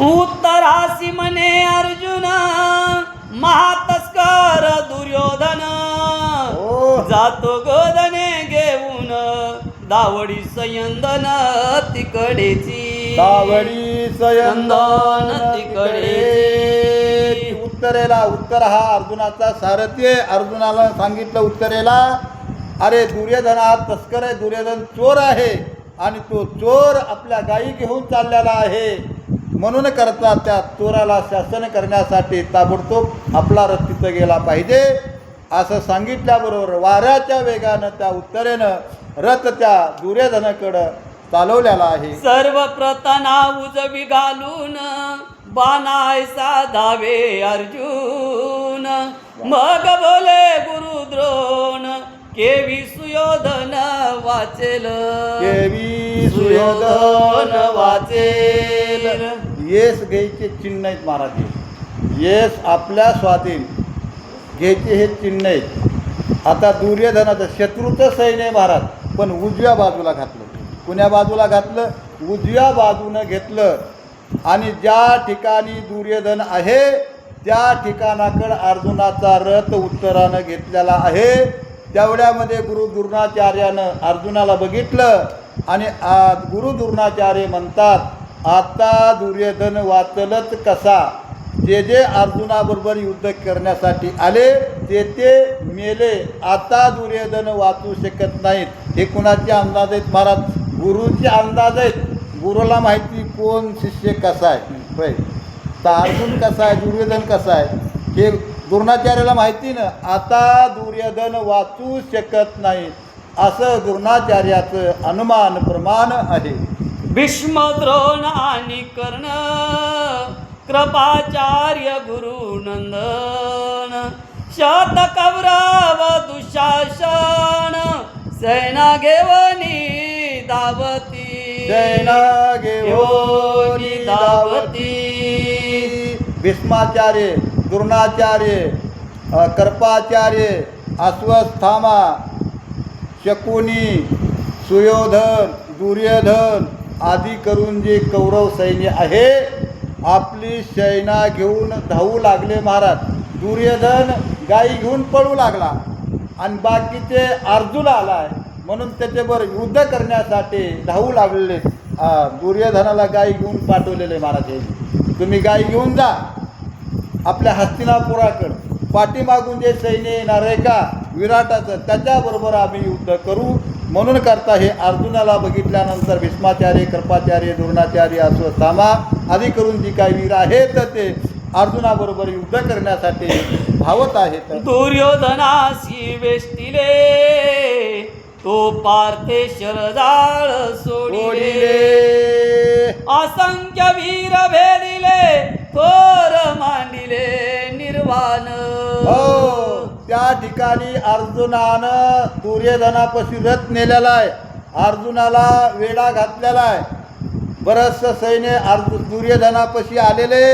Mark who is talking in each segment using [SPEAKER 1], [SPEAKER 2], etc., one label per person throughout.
[SPEAKER 1] उत्तरासी म्हणे अर्जुन महातस्कर दुर्योधन.
[SPEAKER 2] हो.
[SPEAKER 1] जातो गोदने घेऊन दावडी सयंदन तिकडेची.
[SPEAKER 2] दावडी सयंदन
[SPEAKER 1] तिकडे.
[SPEAKER 2] उत्तरेला उत्तर हा अर्जुनाचा सारथी आहे. अर्जुनाला सांगितलं उत्तरेला अरे दुर्योधना तस्कर आहे दुर्योधन चोर आहे आणि तो चोर आपल्या गायी घेऊन चाललेला आहे. म्हणून करता त्या चोराला शासन करण्यासाठी ताबडतोब आपला रथ तिथं गेला पाहिजे. असं सांगितल्याबरोबर वाऱ्याच्या वेगानं त्या उत्तरेनं रथ त्या दुर्योधनाकडं चालवलेला आहे.
[SPEAKER 1] सर्व प्रतना उजवी घालून बाणायसा धावे अर्जुन. मग बोले गुरु द्रोण केवी सुयोधन वाचेल?
[SPEAKER 2] देवी
[SPEAKER 1] सुयोधन वाचेल?
[SPEAKER 2] येस घ्यायचे चिन्ह आहेत महाराज. येस आपल्या स्वाधीन. घ्यायचे हे चिन्ह आहेत. आता दुर्योधनाचं शत्रूचं सैन्य आहे महाराज पण उजव्या बाजूला घातलं. कुण्या बाजूला घातलं? उजव्या बाजूनं घेतलं. आणि ज्या ठिकाणी दुर्योधन आहे त्या ठिकाणाकडं अर्जुनाचा रथ उत्तरानं घेतलेला आहे. तेवढ्यामध्ये गुरु द्रोणाचार्यानं अर्जुनाला बघितलं आणि गुरु द्रोणाचार्य म्हणतात आता दुर्योधन वाचलत कसा? जे जे अर्जुनाबरोबर युद्ध करण्यासाठी आले ते ते मेले. आता दुर्योधन वाचू शकत नाहीत. हे कुणाचे अंदाज आहेत महाराज? गुरुचे अंदाज आहेत. गुरुला माहिती कोण शिष्य कसा आहे? तर अर्जुन कसा आहे? दुर्योधन कसा आहे? हे द्रोणाचार्याला माहिती ना? आता दुर्योधन वाचू शकत नाही असं द्रोणाचार्याचं अनुमान प्रमाण आहे.
[SPEAKER 1] भीष्म द्रोण आणि कर्ण कृपाचार्य गुरु नंदन शत कौरव दुशासन सेना घेवनी दावती
[SPEAKER 2] जैना
[SPEAKER 1] घेवनी दावती
[SPEAKER 2] भीष्माचार्य द्रोणाचार्य कर्पाचार्य अश्वस्थामा शकुनी सुयोधन दुर्योधन आदी करून जे कौरव सैन्य आहे आपली सैना घेऊन धावू लागले महाराज. दुर्योधन गाई घेऊन पळू लागला आणि बाकीचे अर्जुन आलाय. म्हणून त्याच्यावर युद्ध करण्यासाठी धावू लागलेले दुर्योधनाला गाई घेऊन पाठवलेले महाराज हे. तुम्ही गाई घेऊन जा. आपल्या हस्तिनापुराकडं. पाठीमागून जे सैन्य येणार आहे का? विराटाचं. त्याच्याबरोबर आम्ही युद्ध करू. म्हणून करता हे अर्जुनाला बघितल्यानंतर भीष्माचार्य कृपाचार्य द्रोणाचार्य अश्वत्थामा आदी करून जी काही वीर आहेत ते अर्जुनाबरोबर युद्ध करण्यासाठी धावत आहेत.
[SPEAKER 1] दुर्योधनाशी वेष्टिले तो पार्थे शरदाळ सोडिले. असंख्य वीर भेदिले थोर मांडिले निर्वाण.
[SPEAKER 2] हो. ठिकाणी अर्जुनानं दुर्योधनापाशी रथ नेलेला आहे. अर्जुनाला वेढा घातलेला आहे. बरंचसं सैन्य अर्जु दुर्योधनापाशी आलेले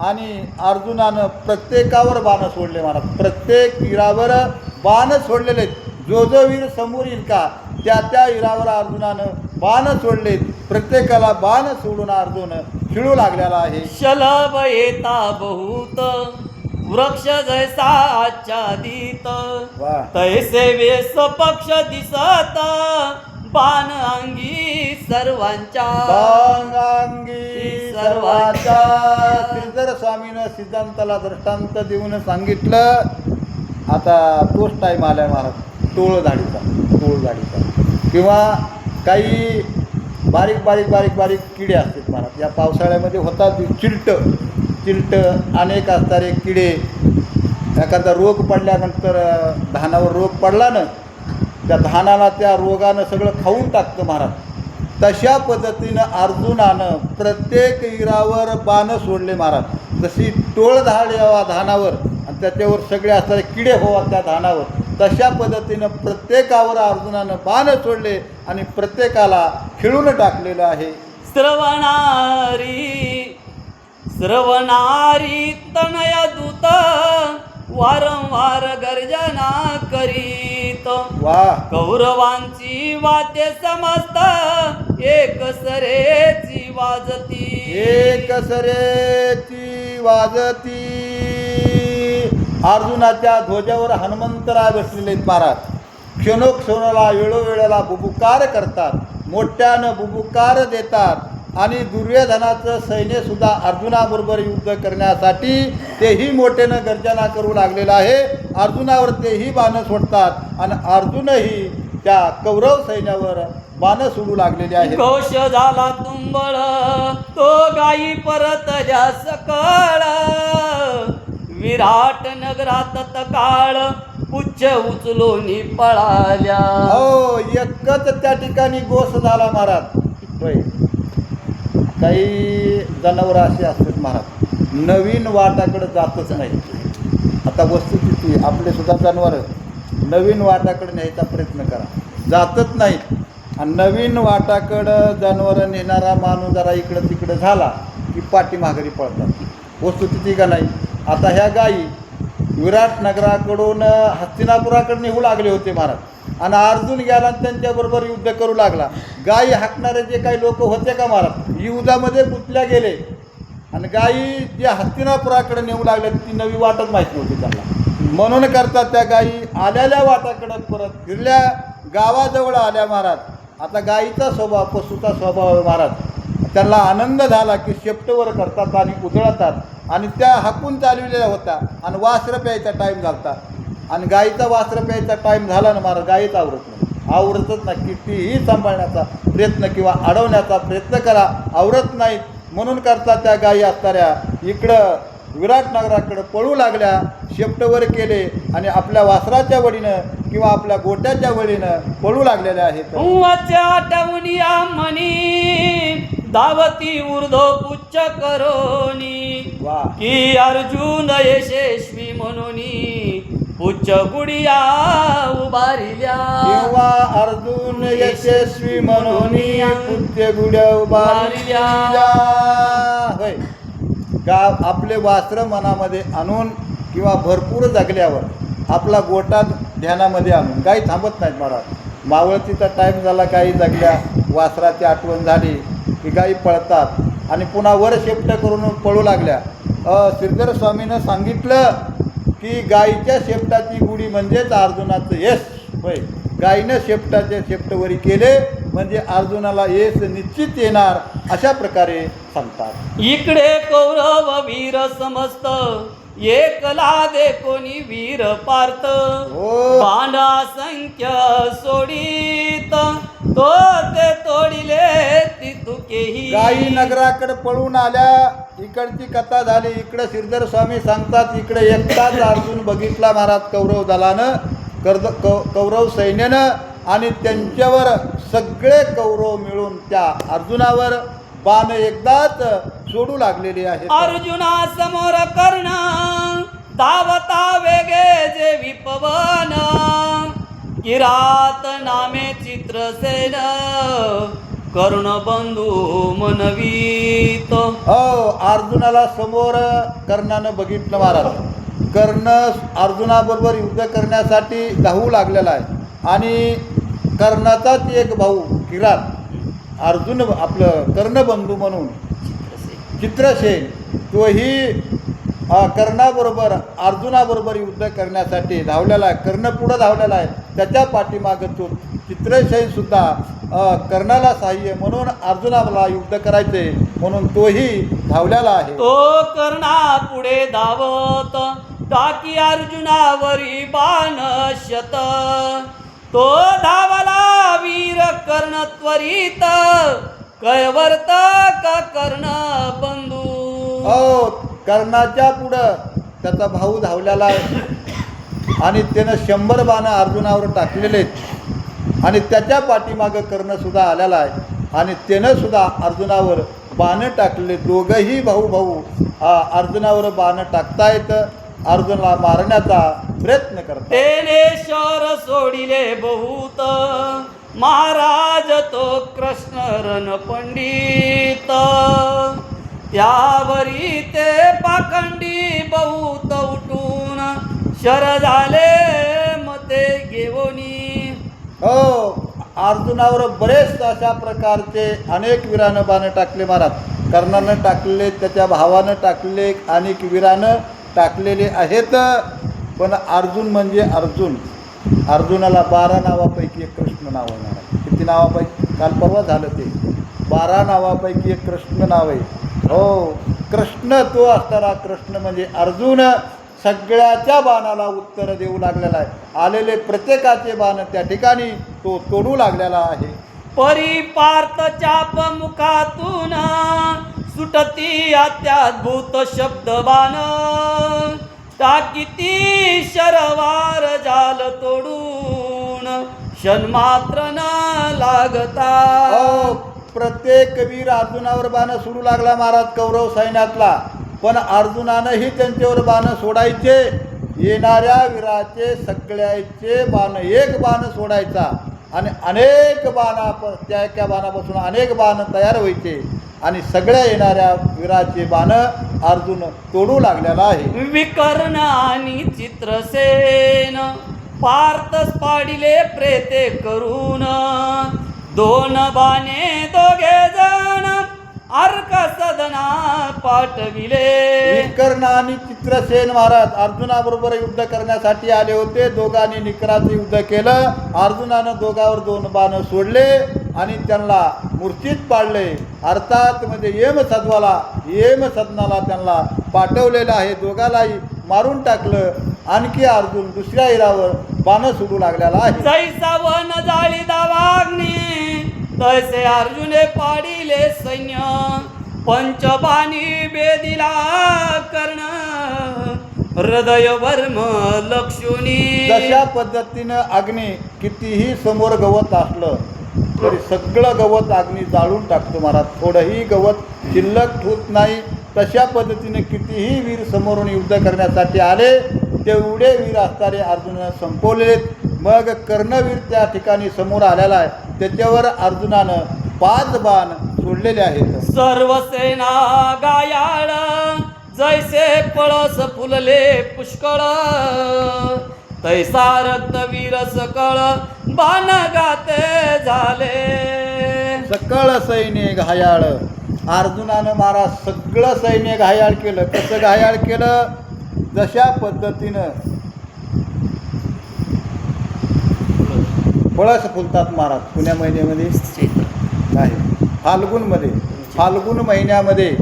[SPEAKER 2] आणि अर्जुनानं प्रत्येकावर बाण सोडले महाराज प्रत्येक वीरावर बाण सोडलेले जो जो वीर समोर येईल का त्या त्या वीरावर अर्जुनानं बाण सोडले प्रत्येकाला बाण सोडून अर्जुन खिळू लागलेला आहे.
[SPEAKER 1] शलभ येता बहुत. वृक्ष जैसा आच्छादित तैसे वेस पक्ष दिसत बाण अंगी सर्वांच्या.
[SPEAKER 2] सर्वाच्या. श्रीधर स्वामीनं सिद्धांताला दृष्टांत देऊन सांगितलं. आता तोच टाईम आलाय महाराज टोळ झाडीचा टोळ झाडीचा किंवा काही बारीक बारीक बारीक बारीक किडे असतात महाराज. या पावसाळ्यामध्ये होतात चिलट चिलट अनेक असणारे किडे एखादा रोग पडल्यानंतर धानावर रोग पडला ना त्या धानाला त्या रोगानं सगळं खाऊन टाकतं महाराज. तशा पद्धतीनं अर्जुनानं प्रत्येक इरावर बाणं सोडले महाराज. जशी टोळ यावा धानावर आणि त्याच्यावर सगळे असणारे किडे होवा त्या धानावर तशा पद्धतीनं प्रत्येकावर अर्जुनानं बाणं सोडले आणि प्रत्येकाला खिळून टाकलेलं आहे.
[SPEAKER 1] श्रवणारी श्रवणारी तनय दूत वारंवार गर्जना करीत.
[SPEAKER 2] वा.
[SPEAKER 1] कौरवांची वाते समस्त एक सरेची वाजती.
[SPEAKER 2] एक सरेची वाजती. अर्जुनाच्या ध्वजावर हनुमंतराय बसलेले महाराज. क्षणोक्षणाला वेळोवेळेला बुबुकार करतात. मोठ्यानं बुबुकार देतात. आणि दुर्योधनाचं सैन्य सुद्धा अर्जुनाबरोबर युद्ध करण्यासाठी तेही मोठ्यानं गर्जना करू लागलेलं आहे. अर्जुनावर तेही बाणं सोडतात आणि अर्जुनही त्या कौरव सैन्यावर बाणं सोडू लागलेली आहेत.
[SPEAKER 1] घोष झाला तुंबळ तो गाई परतल्या सकळ. विराट नगरात तकाळ पुच्छ उचलून पळाल्या.
[SPEAKER 2] हो एकच त्या ठिकाणी गोस झाला महाराज. होय. काही जनावरं असे असतात महाराज नवीन वाटाकडं जातच नाही. आता वस्तुस्थिती आपले सुद्धा जनावर. नवीन वाटाकडं न्यायचा प्रयत्न करा. जातच नाहीत आणि नवीन वाटाकडं जनावरं नेणारा माणूस जरा इकडं तिकडं झाला की पाठीमाघारी पळतात. वस्तुस्थिती का नाही? आता ह्या गायी विराटनगराकडून हस्तिनापुराकडे निघू लागले होते महाराज. आणि अर्जुन गेला आणि त्यांच्याबरोबर युद्ध करू लागला. गायी हाकणारे जे काही लोक होते का महाराज युद्धामध्ये गुंतल्या गेले. आणि गायी जे हस्तिनापुराकडे नेऊ लागल्या ती नवी वाटच माहिती होती त्यांना. म्हणून करतात त्या गायी आलेल्या वाटाकडे परत फिरल्या. गावाजवळ आल्या महाराज. आता गायीचा स्वभाव पशुचा स्वभाव आहे महाराज. त्यांना आनंद झाला की शेपटवर करतात आणि उधळतात. आणि त्या हाकून चालविलेल्या होत्या. आणि वासरं प्यायचा टाईम घालतात. आणि गाईचा वासरं प्यायचा टाईम झाला ना महाराज गाईच आवरत नाही. आवरतच नाही. कितीही सांभाळण्याचा प्रयत्न किंवा अडवण्याचा प्रयत्न करा आवरत नाहीत म्हणून करता त्या गायी असणाऱ्या. इकडं विराट नगराकडं पळू लागल्या शेपटवर केले आणि आपल्या वासराच्या वडीनं किंवा आपल्या गोट्याच्या वडीनं पळू लागलेल्या आहेत.
[SPEAKER 1] धावती ऊर्ध्व पुच्छ करोनी.
[SPEAKER 2] वा.
[SPEAKER 1] की अर्जुन यशस्वी म्हणून. पुच्छ गुडिया उभारिल्या.
[SPEAKER 2] तेव्हा अर्जुन यशस्वी म्हणून पुत्य गुड्या उभारल्या. होय. गाव आपले वास्त्र मनामध्ये आणून किंवा भरपूर जगल्यावर आपला गोटा ध्यानामध्ये आणून काही थांबत नाहीत महाराज. मावळतीचा टाईम झाला काही जगल्या वासराची आठवण झाली की गाई पळतात. आणि पुन्हा वर शेपट करून पळू लागल्या. श्रीधर स्वामीनं सांगितलं की गायीच्या शेपटाची गुढी म्हणजेच अर्जुनाचं यश. होय. गायीनं शेपटाचे शेपटवरी केले म्हणजे अर्जुनाला यश निश्चित येणार अशा प्रकारे सांगतात.
[SPEAKER 1] इकडे कौरव वीर समस्त एकला दे कोणी वीर पार्थ.
[SPEAKER 2] हो.
[SPEAKER 1] बाण संख्य सोडित. तो ते तोडिले ती तुकेही
[SPEAKER 2] नगराकडे पळून आल्या इकडची कथा झाली इकडे श्रीधर स्वामी सांगतात इकडे एकटाच अर्जुन बघितला महाराज कौरव दलानं कर्द कौ कौरव सैन्यानं आणि त्यांच्यावर सगळे कौरव मिळून त्या अर्जुनावर बाण एकदाच सोडू लागलेले आहेत.
[SPEAKER 1] अर्जुना समोर कर्ण धावता वेगे जे विपवन. किरात नामे चित्रसेन कर्ण बंधू मनवीत.
[SPEAKER 2] हो अर्जुनाला समोर कर्णानं बघितलं महाराज. कर्ण अर्जुनाबरोबर युद्ध करण्यासाठी धावू लागलेला आहे. आणि कर्णाचाच एक भाऊ किरात. अर्जुन आपलं कर्णबंधू म्हणून. चित्रसेन. तोही कर्णाबरोबर अर्जुनाबरोबर युद्ध करण्यासाठी धावलेला आहे. कर्ण पुढं धावलेला आहे. त्याच्या पाठीमागं तो चित्रसेन सुद्धा अ, कर्णाला सहाय्य म्हणून अर्जुनाला युद्ध करायचे म्हणून तोही धावलेला आहे.
[SPEAKER 1] तो कर्णा पुढे धावत टाकी अर्जुनावरी बाण शत. तो धावला वीर कर्ण त्वरित कैवर्त का कर्ण बंधू?
[SPEAKER 2] हो कर्णाच्या पुढं त्याचा भाऊ धावलेला आहे. आणि त्यानं शंभर बाणं अर्जुनावर टाकलेले आहेत. आणि त्याच्या पाठीमागं कर्णसुद्धा आलेला आहे. आणि त्यानं सुद्धा अर्जुनावर बाणं टाकलेले दोघंही भाऊ भाऊ अर्जुनावर बाणं टाकतायत अर्जुनाला मारण्याचा प्रयत्न करतात.
[SPEAKER 1] शर सोडिले बहुत. महाराज तो कृष्ण रण पंडित. यावरी ते पाखंडी बहुत उठून शर झाले मते घेऊनी
[SPEAKER 2] हो अर्जुनावर बरेच अशा प्रकारचे अनेक वीरानं बाणं टाकले महाराज. कर्णानं टाकलेले त्याच्या भावानं टाकलेले अनेक वीरानं टाकलेले आहेत. पण अर्जुन म्हणजे अर्जुन. अर्जुनाला बारा नावापैकी एक कृष्ण नाव आहे महाराज. किती नावापैकी? काल परवा झालं ते. बारा नावापैकी एक कृष्ण नाव आहे. हो कृष्ण तो असणारा कृष्ण म्हणजे अर्जुन सगळ्याच्या बाणाला उत्तर देऊ लागलेला आहे. आलेले प्रत्येकाचे बाण त्या ठिकाणी तो तोडू लागलेला आहे.
[SPEAKER 1] परी पार्थ चाप मुखातून सुटती अत्याद्भुत शब्दबाण टाकीती शरवार जाल तोडून क्षणमात्र न लागता.
[SPEAKER 2] अहो, प्रत्येक वीर अर्जुनावर बाण सोडू लागला महाराज कौरव सैन्यातला. पण अर्जुनानंही त्यांच्यावर बाण सोडायचे. येणाऱ्या वीराचे सगळ्याचे बाण एक बाण सोडायचा. आणि अनेक बाणा त्या एका बाणापासून अनेक बाण तयार व्हायचे. आणि सगळ्या येणाऱ्या वीराचे बाण अर्जुन तोडू लागलेला आहे.
[SPEAKER 1] विकर्ण आणि चित्रसेन पार्थच पाडिले प्रेते करून. दोन बाणे दोघे जण अर्क सदना पाठविले.
[SPEAKER 2] विकर्ण आणि चित्रसेन महाराज अर्जुनाबरोबर युद्ध करण्यासाठी आले होते. दोघांनी निकराचं युद्ध केलं. अर्जुनानं दोघावर दोन बाण सोडले आणि त्यांना मूर्छित पाडले. अर्थात म्हणजे येम सद्वाला येम सदनाला त्यांना पाठवलेलं आहे. दोघालाही मारून टाकलं. आणखी अर्जुन दुसऱ्या हिरावर बाण सोडू लागलेला आहे.
[SPEAKER 1] जैसा वन जाळी दावाग्नी तैसे अर्जुने पाडिले सैन्य पंचबाणी बेदिला कर्ण हृदय वर्म लक्षुनी
[SPEAKER 2] जशा पद्धतीनं अग्नी कितीही समोर गवत असलं तरी सगळं गवत अग्नी जाळून टाकतो महाराज. थोडंही गवत शिल्लक होत नाही तशा पद्धतीने कितीही वीर समोरून युद्ध करण्यासाठी आले तेवढे वीर असणारे अर्जुनानं संपवलेत. मग कर्णवीर त्या ठिकाणी समोर आलेला आहे. त्याच्यावर अर्जुनानं पाच बाण सोडलेले आहेत.
[SPEAKER 1] सर्व सेना गायाळ जैसे पळस फुलले पुष्कळ. तैसा रक्तवीर सकळ बाण गाते झाले.
[SPEAKER 2] सकळ सैन्य घायाळ. अर्जुनानं महाराज सगळं सैन्य घायाळ केलं. कसं घायाळ केलं? जशा पद्धतीनं पळस फुलतात महाराज पुण्या महिन्यामध्ये? नाही. फाल्गुनमध्ये. फाल्गुन महिन्यामध्ये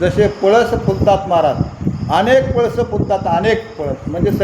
[SPEAKER 2] जसे पळस फुलतात महाराज अनेक पळस फुलतात अनेक पळस म्हणजे सग